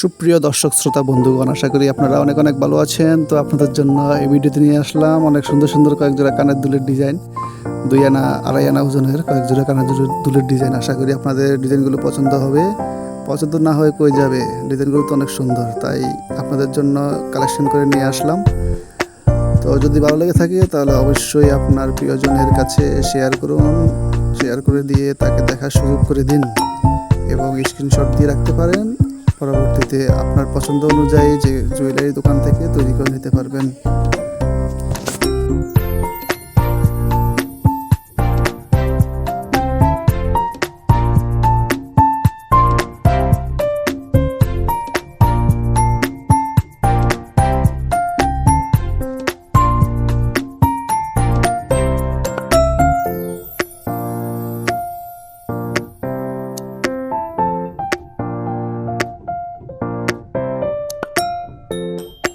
সুপ্রিয় দর্শক, শ্রোতা, বন্ধুগণ, আশা করি আপনারা অনেক অনেক ভালো আছেন। তো আপনাদের জন্য এই ভিডিওতে নিয়ে আসলাম। অনেক সুন্দর সুন্দর কয়েক জোড়া কানের দুলের ডিজাইন, দুই আনা, আড়াই আনা ওজনের কয়েক জোড়া কানের দুলের- দুলের ডিজাইন। আশা করি আপনাদের ডিজাইনগুলো পছন্দ হবে। পছন্দ না হয়ে কই যাবে? ডিজাইনগুলো তো অনেক সুন্দর, তাই আপনাদের জন্য কালেকশন করে নিয়ে আসলাম। তো যদি ভালো লেগে থাকে, তাহলে অবশ্যই আপনার প্রিয়জনের কাছে শেয়ার করুন। শেয়ার করে দিয়ে তাকে দেখার সুযোগ করে দিন এবং স্ক্রিনশট দিয়ে রাখতে পারেন। পরবর্তীতে আপনার পছন্দ অনুযায়ী যে জুয়েলারি দোকান থেকে তৈরি করে নিতে পারবেন। Música